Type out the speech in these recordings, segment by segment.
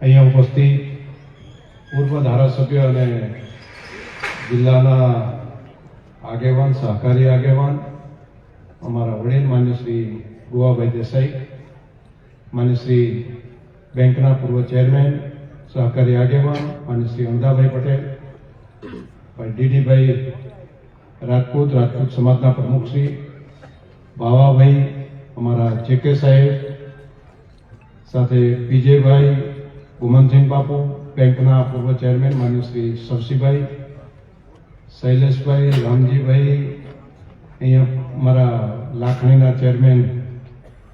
અહીંયા ઉપસ્થિત પૂર્વ ધારાસભ્ય અને જિલ્લાના આગેવાન, સહકારી આગેવાન, અમારા વડીલ માન્ય શ્રી ગુવાભાઈ દેસાઈ, માન્ય શ્રી બેંકના પૂર્વ ચેરમેન, સહકારી આગેવાન, માન્ય શ્રી અમદાભાઈ પટેલ ભાઈ ડીડીભાઈ રાજપૂત રાજપૂત સમાજના પ્રમુખ શ્રી, બાવાભાઈ, અમારા જેકે સાહેબ, સાથે વિજયભાઈ ગુમનસિંહ બાપુ, બેંકના પૂર્વ ચેરમેન માન્ય શ્રી સરસીભાઈ શૈલેષભાઈ રામજીભાઈ, અહીંયા મારા લાખણીના ચેરમેન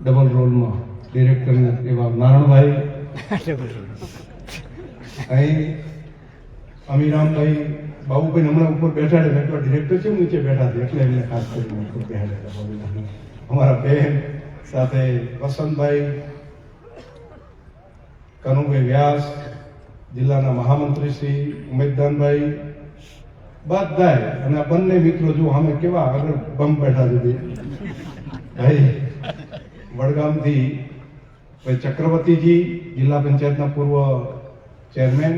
ડબલ રોલમાં ડિરેક્ટર એવા નારણભાઈ. અહીં અમીરામભાઈ બાબુભાઈ હમણાં ઉપર બેઠા છે એટલે ડિરેક્ટર છે નીચે બેઠા છે? એટલે એમને ખાસ કરીને ઉપર અમારા બેન સાથે વસંતભાઈ કનુભાઈ વ્યાસ, જિલ્લાના મહામંત્રી શ્રી ઉમેદદાનભાઈ બધાય અને બંને મિત્રો જો અમે કેવા આગળ બમ બેઠા છે. ભાઈ વડગામથી ભાઈ ચક્રવર્તીજી, જિલ્લા પંચાયતના પૂર્વ ચેરમેન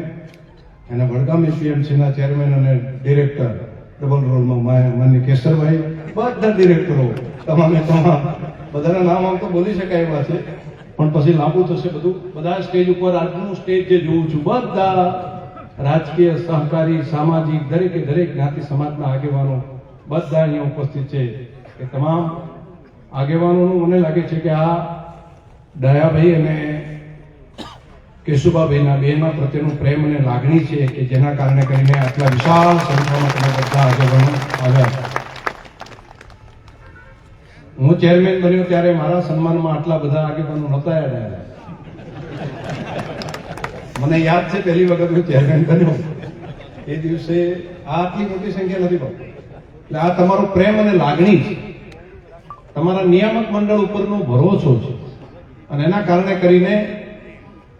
અને વડગામ એપીએમસીના ચેરમેન અને ડિરેક્ટર, ડબલ રોલમાં માન્ય કેશરભાઈ બધા ડિરેક્ટરો, તમામે તમામ, બધાના નામ આમ તો બોલી શકાય એવા છે પણ પછી લાંબુ થશે બધું. બધા સ્ટેજ ઉપર આજનું સ્ટેજ જે જોઉં છું, બધા રાજકીય, સહકારી, સામાજિક, દરેકે દરેક જ્ઞાતિ સમાજના આગેવાનો બધા અહીંયા ઉપસ્થિત છે. એ તમામ આગેવાનોનું મને લાગે છે કે આ દયાભાઈ અને કેશુભાભાઈના બેના પ્રત્યેનું પ્રેમ અને લાગણી છે કે જેના કારણે કરીને આટલા વિશાળ સંખ્યામાં તમે બધા આગેવાનો આવ્યા. હું ચેરમેન બન્યો ત્યારે મારા સન્માનમાં આટલા બધા આગેવાનો નહોતા આવ્યા. મને યાદ છે, પહેલી વખત હું ચેરમેન બન્યો. એ દિવસે આટલી મોટી સંખ્યા નથી પણ. એટલે આ તમારો પ્રેમ અને લાગણી છે. તમારા નિયામક મંડળ ઉપરનો ભરોસો છે. અને એના કારણે કરીને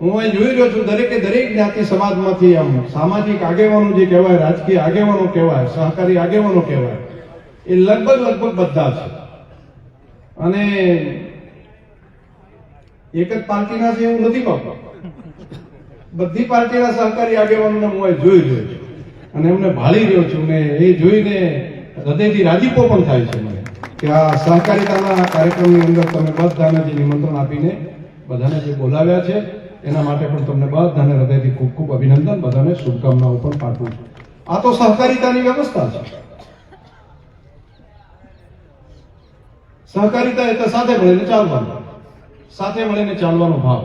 હું એ જોઈ રહ્યો છું, દરેકે દરેક જ્ઞાતિ સમાજમાંથી આમ સામાજિક આગેવાનો જે કહેવાય, રાજકીય આગેવાનો કહેવાય, સહકારી આગેવાનો કહેવાય, એ લગભગ લગભગ બધા છે. અને એક જ પાર્ટીના છે એવું નથી બાપા બધી પાર્ટીના સહકારી આગેવાનોને હું જોઈ રહ્યો છું. અને એમને ભાળી રહ્યો છું. ને એ જોઈને હૃદયથી રાજીપો પણ થાય છે મને કે આ સહકારિતાના કાર્યક્રમની અંદર તમે બધાને જે નિમંત્રણ આપીને બધાને જે બોલાવ્યા છે, એના માટે પણ તમને બધાને હૃદયથી ખૂબ ખૂબ અભિનંદન. બધાને શુભકામનાઓ પણ પાઠવું છું. આ તો સહકારિતાની વ્યવસ્થા છે. સહકારિતા એટલે સાથે મળીને ચાલવાનું. સાથે મળીને ચાલવાનો ભાવ.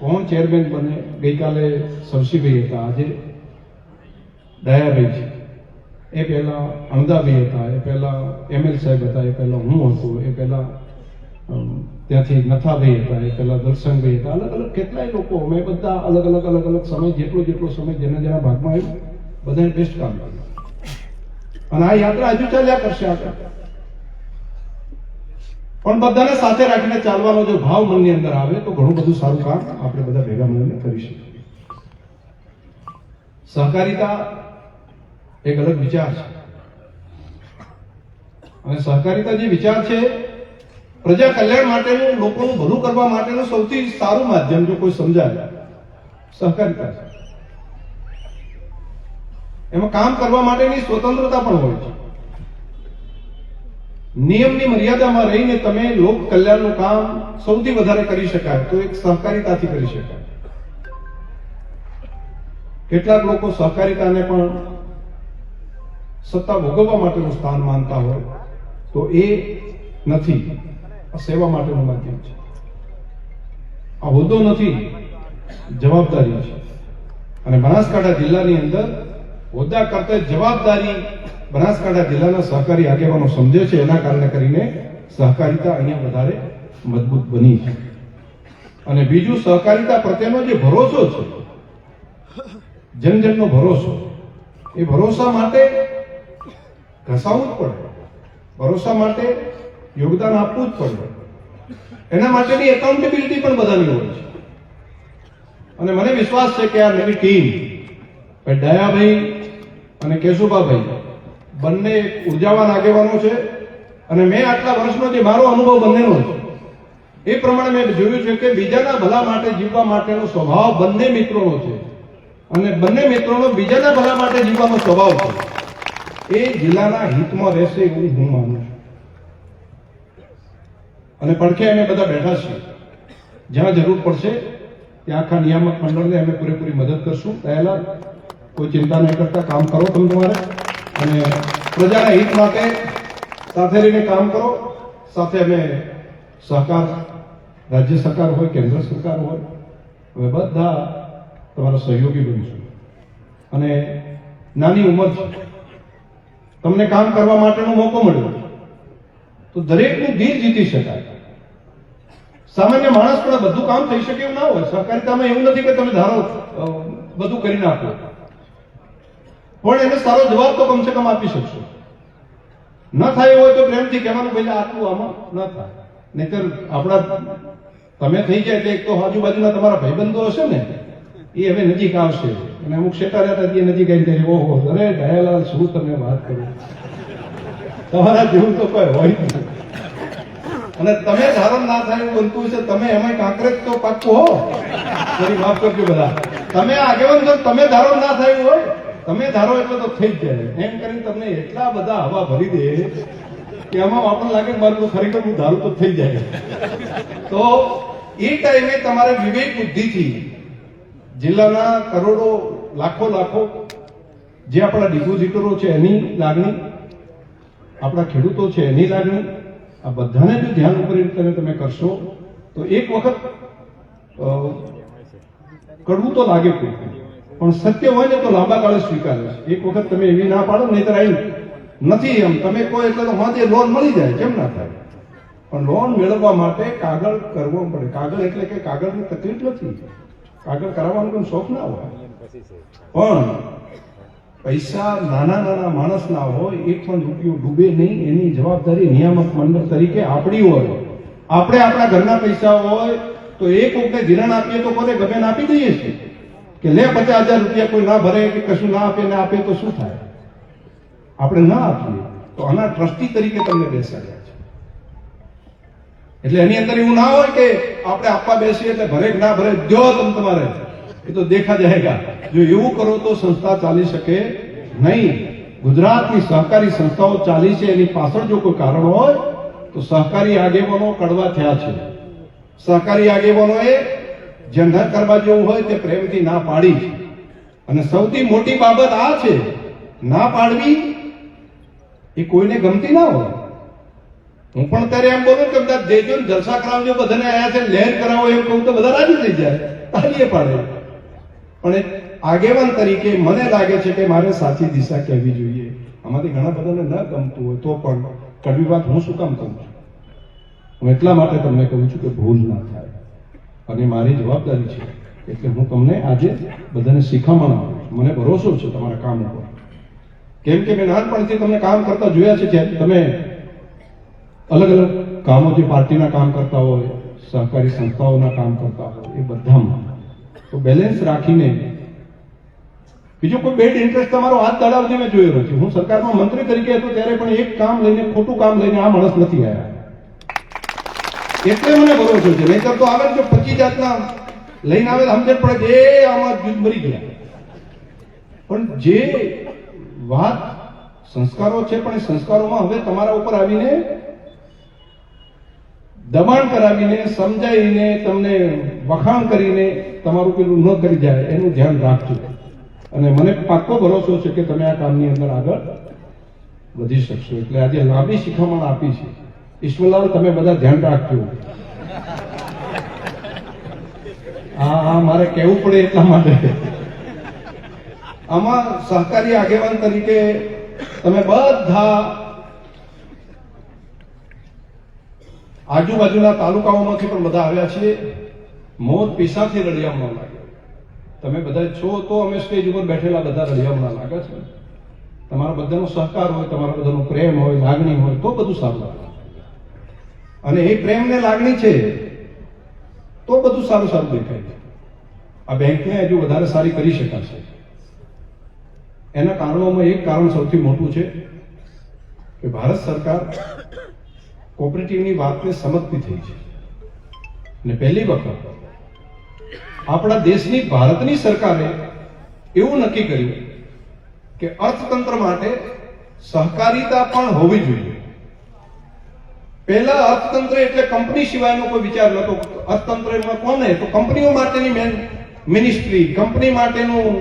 કોણ ચેરમેન બને? ગઈકાલે સરસીભાઈ હતા, આજે દયાભાઈ છે. એ પહેલા અમદાભાઈ હતા, એ પહેલા એમએલ સાહેબ હતા, એ પહેલા હું હતો, એ પહેલા ત્યાંથી નથાભાઈ હતા, એ પહેલા દર્શનભાઈ હતા. અલગ અલગ કેટલાય લોકો, અમે બધા અલગ અલગ અલગ અલગ સમય, જેટલો જેટલો સમય જેના જેના ભાગમાં આવ્યો બધાને બેસ્ટ કામ કર્યું. અને આ યાત્રા હજુ ચાલ્યા કરશે આગળ. પણ બધાને સાથે રાખીને ચાલવાનો જો ભાવ મનની અંદર આવે, તો ઘણું બધું સારું કામ આપણે બધા ભેગા મળીને કરી શકીએ. સહકારિતા એક અલગ વિચાર છે. અને સહકારિતા જે વિચાર છે, પ્રજા કલ્યાણ માટેનું, લોકોનું ભલું કરવા માટેનું સૌથી સારું માધ્યમ જો કોઈ સમજાય સહકારિતા છે. એમાં કામ કરવા માટેની સ્વતંત્રતા પણ હોય છે. નિયમની મર્યાદામાં રહીને તમે લોક કલ્યાણનું કામ સૌથી વધારે કરી શકાય, તો એક સહકારિતાથી કરી શકાય. કેટલાક લોકો સહકારિતાને પણ સત્તા ભોગવવા માટેનું સ્થાન માનતા હોય, તો એ નથી. સેવા માટેનું માધ્યમ છે. આ હોદ્દો નથી, જવાબદારી છે. અને બનાસકાંઠા જિલ્લાની અંદર હોદ્દા કરતા જવાબદારી બનાસકાંઠા જિલ્લાના સહકારી આગેવાનો સમજે છે, એના કારણે કરીને સહકારિતા અહીંયા વધારે મજબૂત બની છે. અને બીજું, સહકારિતા પ્રત્યેનો જે ભરોસો છે, જનજનનો ભરોસો, એ ભરોસા માટે ઘસાવવું જ પડે. ભરોસા માટે યોગદાન આપવું જ પડે. એના માટેની એકાઉન્ટેબિલિટી પણ બધાની હોય છે. અને મને વિશ્વાસ છે કે આ નવી ટીમ ભાઈ દયાભાઈ અને કેશુભાભાઈ બંને ઉર્જાવાન આગેવાનો છે અને મેં આટલા વર્ષનો જે મારો અનુભવ બંનેનો છે. એ પ્રમાણે મેં જોયું છે કે બીજાના ભલા માટે જીવવા માટેનો સ્વભાવ બંને મિત્રોનો છે. અને બંને મિત્રોનો બીજાના ભલા માટે જીવવાનો સ્વભાવ છે. એ જિલ્લાના હિતમાં રહેશે એવું હું માનું છું. અને પડખે અમે બધા બેઠા છીએ. જ્યાં જરૂર પડશે ત્યાં આખા નિયામક મંડળને અમે પૂરેપૂરી મદદ કરશું. પહેલા કોઈ ચિંતા નહીં કરતા, કામ કરો તમે તમારે. અને પ્રજાના હિત માટે સાથે રહીને કામ કરો. સાથે અમે સહકાર, રાજ્ય સરકાર હોય, કેન્દ્ર સરકાર હોય, અમે બધા તમારા સહયોગી બનીશું. અને નાની ઉંમર છે. તમને કામ કરવા માટેનો મોકો મળ્યો. તો દરેકનું દિલ જીતી શકાય. સામાન્ય માણસ પણ બધું કામ થઈ શકે એવું ના હોય. સહકારિતામાં એવું નથી કે તમે ધારો બધું કરી નાખો. પણ એને સારો જવાબ તો કમસે કમ આપી શકશો. ન થાય હોય તો પ્રેમથી કહેવાનું ભાઈ આટલું આમાં ન થાય. નહીતર આપણા તમે થઈ જાય એટલે એક તો આજુબાજુના તમારા ભાઈબંધો હશે ને એ હવે નજીક આવશે. અને અમુક શેટા રહેતા એ નજીક આવીને કહે, ઓહો અરે દયાલાલ શું તમે વાત કરો? તમારા જેવું તો કોઈ હોય નહીં. અને તમે ધારણ ના થાય એવું બનતું છે તમે એમાં કાંકરેજ તો પાક્કું હો. માફ કરજો બધા. તમે આગેવાન તમે ધારણ ના થાય હોય. તમે ધારો એટલે તો થઈ જ જાય. એમ કરીને તમને એટલા બધા હવા ભરી દે કે આમાં આપણને લાગે મારું તો ખરેખર હું ધારું તો થઈ જાય. તો એ ટાઈમે તમારે વિવેક બુદ્ધિથી જિલ્લાના કરોડો, લાખો લાખો જે આપણા ડિપોઝિટરો છે એની લાગણી, આપણા ખેડૂતો છે એની લાગણી, આ બધાને જો ધ્યાન ઉપર તમે કરશો, તો એક વખત કડવું તો લાગે કોઈ. પણ સત્ય હોય ને તો લાંબા ગાળે સ્વીકારે છે. એક વખત તમે એવી ના પાડો, નહીતર આવી નથી એમ. તમે કોઈ એટલે તો લોન મળી જાય કેમ ના થાય. પણ લોન મેળવવા માટે કાગળ કરવો પડે. કાગળ એટલે કે કાગળની તકલીફ નથી. કાગળ કરાવવાનું કોઈ શોખ ના હોય. પણ પૈસા નાના નાના માણસના હોય એક પણ રૂપિયો ડૂબે નહીં. એની જવાબદારી નિયામક મંડળ તરીકે આપણી હોય. આપણે આપણા ઘરના પૈસા હોય, તો એક વખતે ધિરાણ આપીએ તો કોને ગમે આપી દઈએ છીએ. કે લે પચાસ હજાર રૂપિયા કોઈ ના ભરે કે કશું ના આપે, ને આપે તો શું થાય? આપણે ના આપીએ તો આના ટ્રસ્ટી તરીકે તમને બેસાડ્યા છે. એટલે એની અંદર એવું ના હોય કે આપણે આપવા બેસીએ એટલે ભરે ના ભરે જો તમ તમારે. એ તો દેખા જાયગા. જો એવું કરો તો સંસ્થા ચાલી શકે નહીં. ગુજરાતની સહકારી સંસ્થાઓ ચાલી છે, એની પાછળ જો કોઈ કારણ હોય, તો સહકારી આગેવાનો કડવા થયા છે. સહકારી આગેવાનોએ જે ન કરવા જેવું હોય તે પ્રેમથી ના પાડી. અને સૌથી મોટી બાબત આ છે, ના પાડવી એ કોઈને ગમતી ના હોય. હું પણ ત્યારે એમ બોલું કે બધા દેજો ને જલસા કરાવજો, બધાને આયા છે, લહેર કરાવો એમ કહું તો બધા રાજી થઈ જાય તાલીએ પાડે. પણ આગેવાન તરીકે મને લાગે છે કે મારે સાચી દિશા કહેવી જોઈએ. આમાંથી ઘણા બધાને ન ગમતું હોય તો પણ કડવી વાત હું શું કામ કહું છું? હું એટલા માટે તમને કહું છું કે ભૂલ ના થાય. અને મારી જવાબદારી છે. એટલે હું તમને આજે બધાને શીખામણ આપું મને ભરોસો છે તમારા કામ ઉપર. કેમ કે મેં નાનપણથી તમને કામ કરતા જોયા છે જ્યારે તમે અલગ અલગ કામો જે પાર્ટીના કામ કરતા હોય, સહકારી સંસ્થાઓના કામ કરતા હોય, એ બધામાં. તો બેલેન્સ રાખીને બીજો કોઈ બેડ ઇન્ટરેસ્ટ તમારો હાથ દડાવતી મેં જોયેલો છે. હું સરકારમાં મંત્રી તરીકે હતો ત્યારે પણ એક કામ લઈને, ખોટું કામ લઈને આ માણસ નથી આવ્યા એટલે મને ભરોસો છે નહીતર તો આવે ને જો પચીસ જાતના લઈને આવે સમજણ પડે એ આમાં જૂથ મરી ગયા. પણ જે વાત સંસ્કારો છે, પણ એ સંસ્કારોમાં હવે તમારા ઉપર આવીને દબાણ કરાવીને, સમજાવીને, તમને વખાણ કરીને તમારું પેલું ન કરી જાય એનું ધ્યાન રાખજો. અને મને પાક્કો ભરોસો છે કે તમે આ કામની અંદર આગળ વધી શકશો. એટલે આજે લાંબી શિખામણ આપી છે. ઈશ્વરલાલ, તમે બધા ધ્યાન રાખજો. હા હા મારે કહેવું પડે એટલા માટે. આમાં સહકારી આગેવાન તરીકે તમે બધા આજુબાજુના તાલુકાઓમાંથી પણ બધા આવ્યા છીએ. મોત પીસાથી રળિયામણા લાગે તમે બધા છો તો અમે સ્ટેજ ઉપર બેઠેલા બધા રળિયામણા લાગે છે. તમારા બધાનો સહકાર હોય, તમારા બધાનો પ્રેમ હોય, લાગણી હોય, તો બધું સારું અને એ પ્રેમને લાગણી છે, તો બધું સારું સારું દેખાય છે. આ બેંકને હજુ વધારે સારી કરી શકાશે. એના કારણોમાં એક કારણ સૌથી મોટું છે કે ભારત સરકાર કોઓપરેટિવની વાતને સમજતી થઈ છે. ને પહેલી વખત આપણા દેશની ભારતની સરકારે એવું નક્કી કર્યું કે અર્થતંત્ર માટે સહકારિતા પણ હોવી જોઈએ. પહેલા અર્થતંત્ર એટલે કંપની સિવાયનો કોઈ વિચાર નતો અર્થતંત્રમાં કોને તો કંપનીઓ માટેની મેન મિનિસ્ટ્રી કંપની માટેનું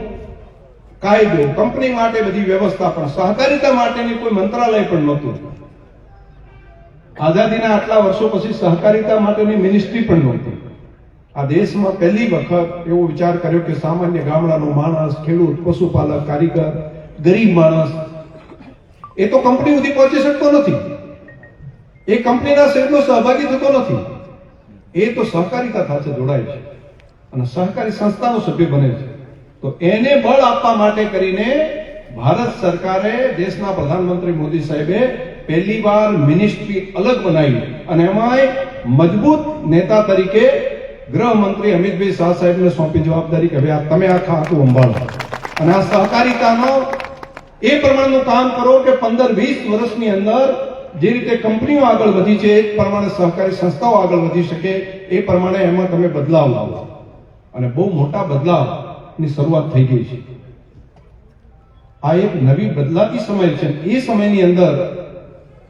કાયદો, કંપની માટે બધી વ્યવસ્થા પણ, સહકારિતા માટેની કોઈ મંત્રાલય પણ નહોતું. આઝાદીના આટલા વર્ષો પછી સહકારિતા માટેની મિનિસ્ટ્રી પણ નહોતી. આ દેશમાં પહેલી વખત એવો વિચાર કર્યો કે સામાન્ય ગામડાનો માણસ, ખેડૂત, પશુપાલક, કારીગર, ગરીબ માણસ, એ તો કંપની સુધી પહોંચી શકતો નથી. એ કંપનીના શેરનો સહભાગી થતો નથી. એ તો સહકારિતા સાથે જોડાય છે અને સહકારી સંસ્થાનો સભ્ય બને છે. તો એને બળ આપવા માટે કરીને ભારત સરકારે દેશના પ્રધાનમંત્રી મોદી સાહેબે પહેલી વાર મિનિસ્ટ્રી અલગ બનાવી અને એમાંય મજબૂત નેતા તરીકે ગૃહમંત્રી અમિતભાઈ શાહ સાહેબને સોંપી જવાબદારી કે ભાઈ તમે આખા આખું સંભાળો. અને આ સહકારિતાનો એ પ્રમાણનું કામ કરો કે પંદર વીસ વર્ષની અંદર જે રીતે કંપનીઓ આગળ વધી છે એ પ્રમાણે સહકારી સંસ્થાઓ આગળ વધી શકે, એ પ્રમાણે એમાં તમે બદલાવ લાવો. અને બહુ મોટા બદલાવની શરૂઆત થઈ ગઈ છે. આ એક નવી બદલાતી સમય છે. એ સમયની અંદર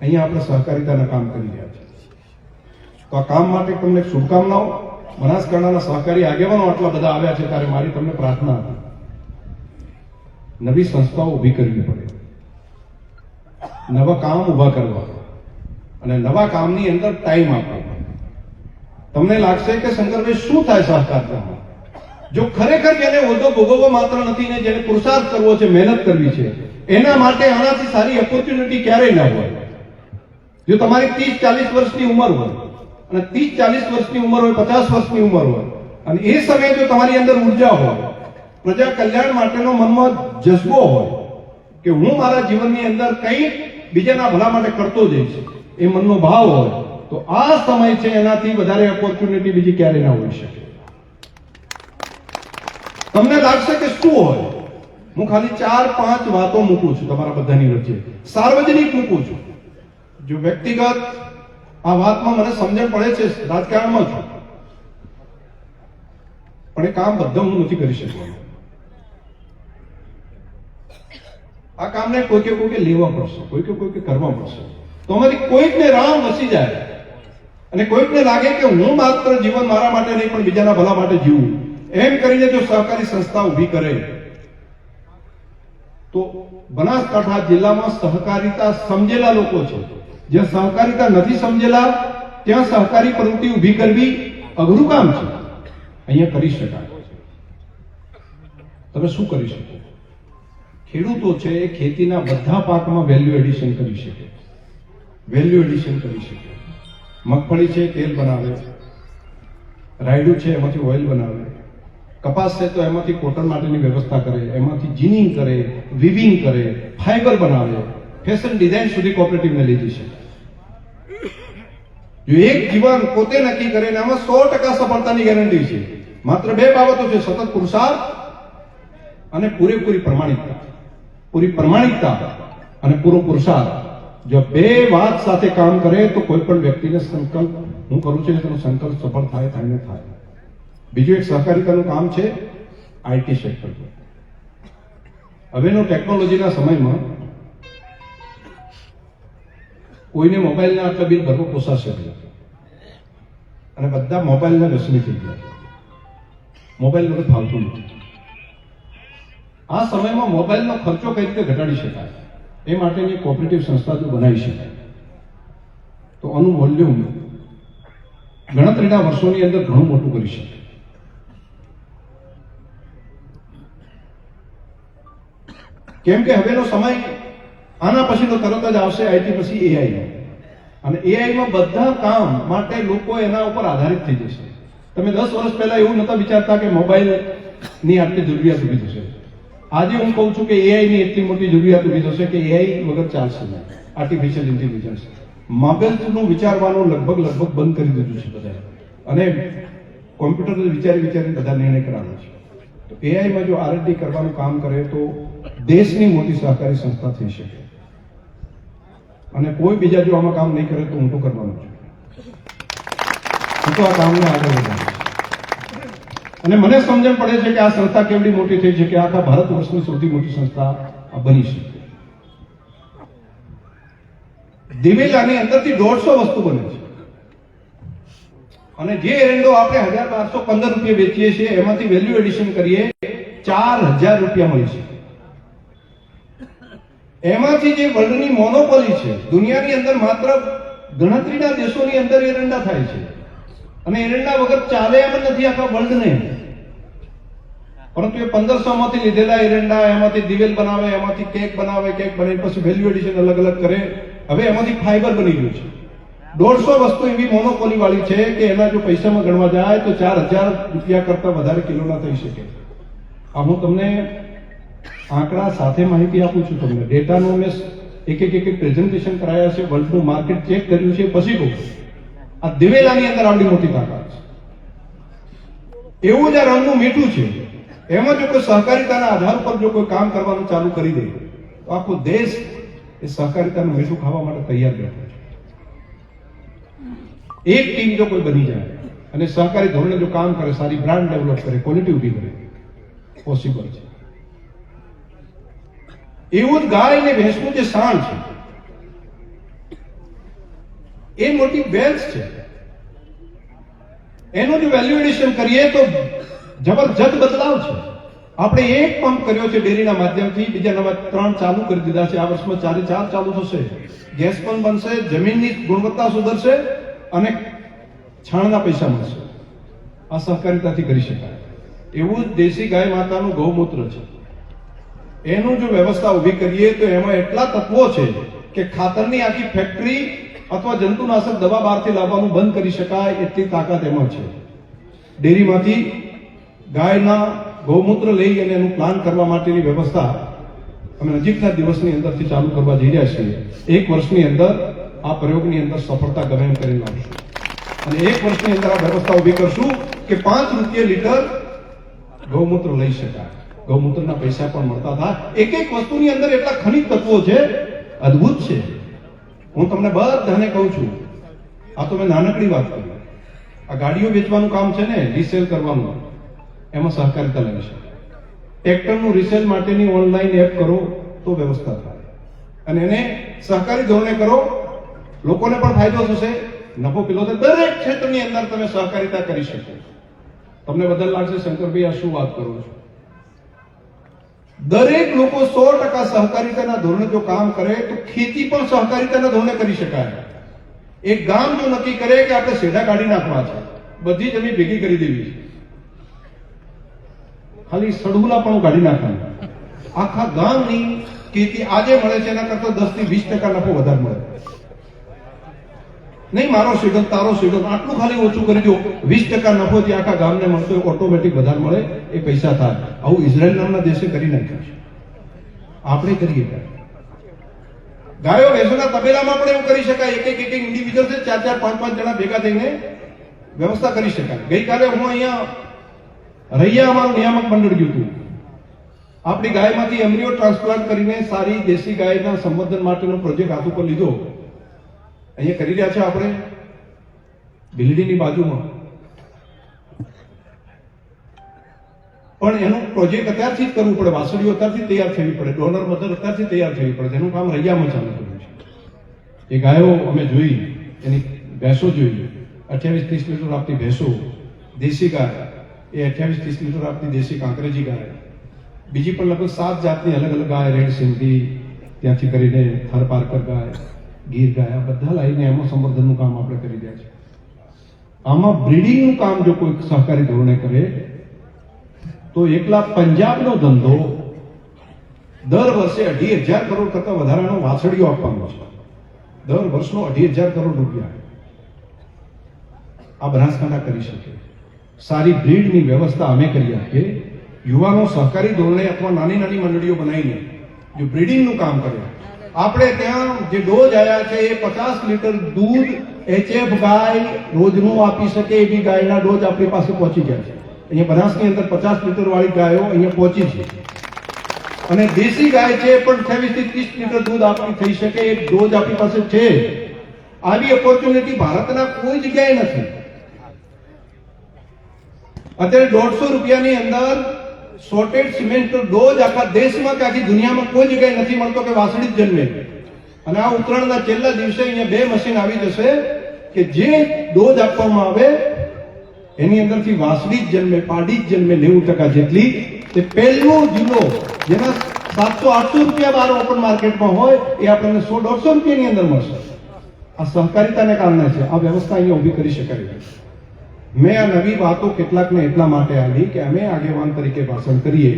અહીંયા આપણે સહકારિતાના કામ કરી રહ્યા છીએ. તો આ કામ માટે તમને શુભકામનાઓ. બનાસકાંઠાના સહકારી આગેવાનો આટલા બધા આવ્યા છે, ત્યારે મારી તમને પ્રાર્થના હતી. નવી સંસ્થાઓ ઊભી કરવી પડે. નવા કામ ઊભા કરવા. અને નવા કામની અંદર ટાઈમ આપવો. તમને લાગશે કે શંકરભાઈ શું થાય સહકારિતામાં જો ખરેખર જેને હોદ્દો ભોગવવો માત્ર નથી ને જેને પુરુષાર્થ કરવો છે, મહેનત કરવી છે, એના માટે આનાથી સારી ઓપોર્ચ્યુનિટી ક્યારેય ના હોય. જો તમારી ત્રીસ ચાલીસ વર્ષની ઉંમર હોય, અને ત્રીસ ચાલીસ વર્ષની ઉંમર હોય, પચાસ વર્ષની ઉંમર હોય, અને એ સમયે જો તમારી અંદર ઊર્જા હોય, પ્રજા કલ્યાણ માટેનો મનમાં જજ્બો હોય, કે હું મારા જીવનની અંદર કંઈ બીજાના ભલા માટે કરતો જઈશ એ મનનો ભાવ હોય, તો આ સમય છે એનાથી વધારે ઓપોર્ચ્યુનિટી બીજી ક્યારે ના હોઈ શકે. તમને લાગશે કે શું હોય? હું ખાલી ચાર પાંચ વાતો મૂકું છું તમારા બધાની વચ્ચે. સાર્વજનિક મૂકું છું. જો વ્યક્તિગત આ વાતમાં મને સમજણ પડે છે, રાજકારણમાં છું. પણ એ કામ બધા હું નથી કરી શકવાનો આ કામને કોઈકે કોઈકે લેવા પડશે કોઈકે કોઈકે કરવા પડશે તો અમારી કોઈકને રામ વસી જાય. અને કોઈકને લાગે કે હું માત્ર જીવન મારા માટે નહીં, પણ બીજાના ભલા માટે જીવું. એમ કરીને જો સહકારી સંસ્થા ઊભી કરે, તો બનાસકાંઠા જિલ્લામાં સહકારિતા સમજેલા લોકો છે. જ્યાં સહકારિતા નથી સમજેલા, ત્યાં સહકારી પ્રવૃત્તિ ઊભી કરવી અઘરું કામ છે. અહીંયા કરી શકાય. તમે શું કરી શકો? ખેડૂતો છે એ ખેતીના બધા પાકમાં વેલ્યુ એડિશન કરી શકે વેલ્યુ એડિશન કરી શકે મગફળી છે, તેલ બનાવે રાયડું છે, એમાંથી ઓઇલ બનાવે કપાસ છે, તો એમાંથી કોટન માટેની વ્યવસ્થા કરે, એમાંથી જીનિંગ કરે વિવિંગ કરે ફાઇબર બનાવે. ફેશન ડિઝાઇન સુધી કોઓપરેટિવને લીધી છે જો એક જીવન પોતે નક્કી કરે ને આમાં સો ટકા સફળતાની ગેરંટી છે. માત્ર બે બાબતો છે, સતત પુરુષાર્થ અને પૂરેપૂરી પ્રમાણિકતા. પૂરી પ્રમાણિકતા અને પૂરો પુરુષાર્થ જો બે વાત સાથે કામ કરે તો કોઈ પણ વ્યક્તિને સંકલ્પ, હું કરું છું તેનો સંકલ્પ સફળ થાય થાય થાય. બીજું એક સહકારિતાનું કામ છે આઈટી સેક્ટર હવેનો ટેકનોલોજીના સમયમાં કોઈને મોબાઈલના આટલા બિલ ભરવું પોસાશે અને બધા મોબાઈલના વ્યસની થઈ ગયા. મોબાઈલ મને ફાવતું નથી. આ સમયમાં મોબાઈલનો ખર્ચો કઈ રીતે ઘટાડી શકાય? એ માટેની કોઓપરેટિવ સંસ્થા જો બનાવી શકાય. તો આનું વોલ્યુમ ગણતરીના વર્ષોની અંદર ઘણું મોટું કરી શકાય કેમ કે હવેનો સમય આના પછી તો તરત જ આવશે આઈટી પછી એઆઈ અને એઆઈમાં બધા કામ માટે લોકો એના ઉપર આધારિત થઈ જશે. તમે દસ વર્ષ પહેલા એવું નતા વિચારતા કે મોબાઈલની આટલી જરૂરિયાત ઊભી થશે. આજે હું કહું છું કે એઆઈ ની એટલી મોટી જરૂરિયાત ઊભી થશે કે એઆઈ વગર ચાલશે નહીં. આર્ટિફિશિયલ ઇન્ટેલિજન્સ મગજનું વિચારવાનું લગભગ લગભગ બંધ કરી દીધું છે બધા અને કોમ્પ્યુટર વિચારી વિચારી બધા નિર્ણય કરાવે છે. તો એઆઈમાં જો આરએનડી કરવાનું કામ કરે તો દેશની મોટી સહકારી સંસ્થા થઈ શકે. અને કોઈ બીજા જો આમાં કામ નહીં કરે તો હું તો કરવાનું છું. હું તો આ કામને આગળ વધારીશ અને મને સમજણ પડે છે કે આ સંસ્થા કેવડી મોટી થઈ છે કે આખા ભારત વર્ષની સૌથી મોટી સંસ્થા બની શકે દિવેલાની અંદરથી દોઢસો વસ્તુ બને છે. અને જે એરંડો આપણે હજાર બારસો પંદર રૂપિયા વેચીએ છીએ, એમાંથી વેલ્યુ એડિશન કરીએ, ચાર હજાર રૂપિયા મળી છે. એમાંથી જે વર્લ્ડની મોનોપોલી છે, દુનિયાની અંદર માત્ર ગણતરીના દેશોની અંદર એરંડા થાય છે. અને એરંડા વગર ચાલે એમ નથી, આખા વર્લ્ડને પરંતુ એ પંદરસો માંથી લીધેલા એરંડા, એમાંથી દિવેલ બનાવે, એમાંથી કેક બનાવે, કેક બને, પછી વેલ્યુ એડિશન અલગ અલગ કરે. હવે એમાંથી ફાઈબર બની ગયું છે. દોઢસો વસ્તુ એવી મોનોપોલી વાળી છે કે એના જો પૈસામાં ગણવા જાય તો ચાર હજાર રૂપિયા કરતા વધારે કિલોના થઈ શકે. આ હું તમને આંકડા સાથે માહિતી આપું છું તમને. ડેટાનું મેં એક એક એક પ્રેઝન્ટેશન કરાયા છે વર્લ્ડનું માર્કેટ ચેક કર્યું છે, પછી કહું આ દિવેલાની અંદર આવડી મોટી તાકાત છે. એવું જ આ રંગનું મીઠું છે, એમાં જો કોઈ સહકારિતાના આધાર પર જો કોઈ કામ કરવાનું ચાલુ કરી દે, તો આખો દેશ એ સહકારિતાનું મીઠું ખાવા માટે તૈયાર બેઠો છે. એક ટીમ જો કોઈ બની જાય અને સહકારી ધોરણે જો કામ કરે, સારી બ્રાન્ડ ડેવલપ કરે, ક્વોલિટી ઊભી કરે, પોસિબલ છે. એવું જ ગાય અને ભેંસનું જે સાણ છે, એ મોટી વેલ્થ છે. એનું જો વેલ્યુ એડિશન કરીએ તો જબરજસ્ત બદલાવ છે. આપણે એક પંપ કર્યો છે ડેરીના માધ્યમથી, બીજા નવા ત્રણ ચાલુ કરી દીધા છે. આ વર્ષમાં ચારે ચાર ચાલુ થશે. ગેસ પણ બનશે, જમીનની ગુણવત્તા સુધરશે અને છાણના પૈસા મળશે. આ સહકારિતાથી કરી શકાય. એવું જ દેશી ગાય માતાનું ગૌમૂત્ર છે. એનું જો વ્યવસ્થા ઊભી કરીએ તો એમાં એટલા તત્વો છે કે ખાતરની આખી ફેક્ટરી અથવા જંતુનાશક દવા બહારથી લાવવાનું બંધ કરી શકાય એટલી તાકાત એમાં છે. ડેરીમાંથી ગાયના ગૌમૂત્ર લઈ અને એનું પ્લાન કરવા માટેની વ્યવસ્થા અમે નજીકના દિવસની અંદરથી ચાલુ કરવા જઈ રહ્યા છીએ. એક વર્ષની અંદર આ પ્રયોગની અંદર સફળતા ગમે એમ કરી લાવશું. અને એક વર્ષની અંદર આ વ્યવસ્થા ઊભી કરશું કે પાંચ રૂપિયા લીટર ગૌમૂત્ર લઈ શકાય. ગૌમૂત્રના પૈસા પણ મળતા હતા. એક એક વસ્તુની અંદર એટલા ખનિજ તત્વો છે. અદ્ભુત છે. હું તમને બધાને કહું છું, આ તો મેં નાનકડી વાત કરી. આ ગાડીઓ વેચવાનું કામ છે ને રિસેલ કરવાનું, એમાં સહકારિતા લઈ છે. ટ્રેક્ટરનું રિસેલ માટેની ઓનલાઈન એપ કરો તો વ્યવસ્થા થાય. અને એને સહકારી ધોરણે કરો, લોકોને પણ ફાયદો થશે. નફો કિલો તો દરેક ક્ષેત્રની અંદર તમે સહકારિતા કરી શકો તમને બદલ લાગશે, શંકરભાઈ, આ શું વાત કરો છો? દરેક લોકો સો ટકા સહકારિતાના ધોરણે જો કામ કરે, તો ખેતી પણ સહકારિતાના ધોરણે કરી શકાય. એક ગામ જો નક્કી કરે કે આપણે શેઢા કાઢી નાખવા છે, બધી જમીન ભેગી કરી દેવી છે. ખાલી સડુલા પણ કાઢી નાખવાનું. આખા ગામની ખેતી આજે મળે છે, એના કરતા દસથી વીસ ટકા નફો વધારે મળે. નહીં, મારો શેડલ તારો શેડલ આટલું ખાલી ઓછું કરી દો. વીસ ટકા નફો જે આખા ગામને મળતો ઓટોમેટિક વધારે મળે, એ પૈસા થાય. આવું ઇઝરાયલ નામના દેશે કરી નાખ્યું છે. આપણે કરીએ ગાયો, ભેંસોના તબેલામાં પણ એવું કરી શકાય. એક એક એક ઇન્ડિવિજ્યુઅલ છે ચાર ચાર પાંચ પાંચ જણા ભેગા થઈને વ્યવસ્થા કરી શકાય. ગઈકાલે હું અહીંયા રૈયા અમારું નિયામક મંડળ ગયું હતું. આપણી ગાયમાંથી એમ્બ્રિયો ટ્રાન્સપ્લાન્ટ કરીને સારી દેશી ગાયના સંવર્ધન માટેનો પ્રોજેક્ટ હાથ ઉપર લીધો. અહીંયા કરી રહ્યા છે આપણે? બિલ્ડીની બાજુમાં. પણ એનું પ્રોજેક્ટ અત્યારથી જ કરવું પડે. વાસળીઓ અત્યારથી તૈયાર થવી પડે. ડોનર મધર અત્યારથી તૈયાર થવી પડે. એનું કામ રૈયામાં ચાલુ કર્યું છે. એ ગાયો અમે જોઈ. એની ભેંસો જોઈ. અઠ્યાવીસ ત્રીસ લીટર આપતી ભેંસો, દેશી ગાય. એ અઠ્યાવીસ ત્રીસ લીટર આપતી દેશી કાંકરેજી ગાય. બીજી પણ લગભગ સાત જાતની અલગ અલગ ગાય, રેડ સિંધી, ત્યાંથી કરીને થર પારકર ગાય. ગીર ગાય, બધા લાવીને એમાં સંવર્ધનનું કામ આપણે કરી રહ્યા છે આમાં બ્રીડિંગનું કામ જો કોઈ સહકારી ધોરણે કરે, તો એકલા પંજાબનો ધંધો દર વર્ષે અઢી હજાર કરોડ કરતા વધારાનો વાછડીઓ આપવાનો છે. દર વર્ષનો અઢી હજાર કરોડ રૂપિયા. આ બનાસકાંઠા કરી શકે. સારી બ્રીડની વ્યવસ્થા અમે કરી આપીએ. યુવાનો સહકારી ધોરણે અથવા નાની નાની મંડળીઓ બનાવીને જો બ્રીડિંગનું કામ કરે આપણે ત્યાં જે ડોઝ આવ્યા છે, એ પચાસ લીટર દૂધ એચએફ ગાય રોજનું આપી શકે એવી ગાયના ડોઝ આપણી પાસે પહોંચી ગયા છે. અહીંયા બનાસની અંદર પચાસ લીટર વાળી ગાયો અહીંયા પહોંચી છે. અને દેશી ગાય છે, પણ અઠ્યાવીસથી ત્રીસ લીટર દૂધ આપણી થઈ શકે, એ ડોઝ આપણી પાસે છે. આવી ઓપોર્ચ્યુનિટી ભારતના કોઈ જગ્યાએ નથી. અત્યારે દોઢસો રૂપિયાની અંદર સોર્ટેડ સિમેન્ટ ડોઝ આખા દેશમાં કે આખી દુનિયામાં કોઈ જગ્યાએ નથી મળતો કે વાસળી જ જન્મે. અને આ ઉત્તરાયણના છેલ્લા દિવસે અહીંયા બે મશીન આવી જશે કે જે ડોઝ આપવામાં આવે, એની અંદરથી વાસળી જ જન્મે, પાડી જ જન્મે નેવું ટકા જેટલી. તે પહેલો જિલ્લો જેના સાતસો આઠસો રૂપિયા બહાર ઓપન માર્કેટમાં હોય, એ આપણને સો દોઢસો રૂપિયાની અંદર મળશે. આ સહકારિતાને કારણે છે. આ વ્યવસ્થા અહીંયા ઊભી કરી શકાય. મેં આ નવી વાતો કેટલાકને એટલા માટે આવી કે અમે આગેવાન તરીકે ભાષણ કરીએ.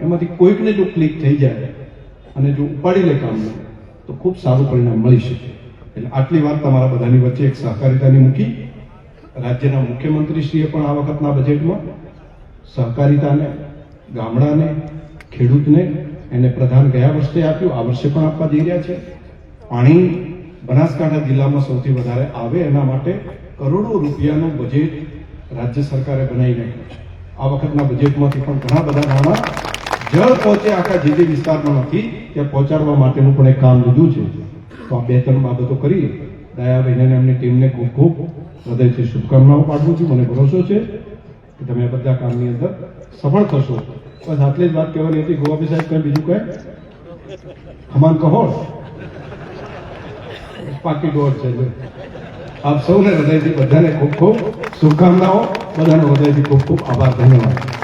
એમાંથી કોઈકને જો ક્લિક થઈ જાય અને જો ઉપાડી લે કામને તો ખૂબ સારું પરિણામ મળી શકે. એટલે આટલી વાત તમારા બધાની વચ્ચે એક સહકારિતાની મૂકી. રાજ્યના મુખ્યમંત્રીશ્રીએ પણ આ વખતના બજેટમાં સહકારિતાને, ગામડાને, ખેડૂતને એને પ્રધાન ગયા વર્ષે આપ્યું, આ વર્ષે પણ આપવા જઈ રહ્યા છે. પાણી બનાસકાંઠા જિલ્લામાં સૌથી વધારે આવે એના માટે કરોડો રૂપિયાનું બજેટ રાજ્ય સરકારે બનાવી નાખ્યું છે. આ વખતના બજેટમાંથી પણ ઘણા બધા નાણાં જળ પહોંચે આખા જે તે વિસ્તારમાં નથી, ત્યાં પહોંચાડવા માટેનું પણ એક કામ લીધું છે. તો આ બે ત્રણ બાબતો કરી દયાબેન અને એમની ટીમને ખૂબ ખૂબ હૃદયથી શુભકામનાઓ પાઠવું છું. મને ભરોસો છે કે તમે આ બધા કામની અંદર સફળ થશો. બસ આટલી જ વાત કહેવાની હતી. ગોવાભી સાહેબ કઈ બીજું કઈ હમાન કહો પાકી દોડ છે. આપ સૌને હૃદયથી બધાને ખૂબ ખૂબ શુભકામનાઓ. બધાનો હૃદયથી ખૂબ ખૂબ આભાર. ધન્યવાદ.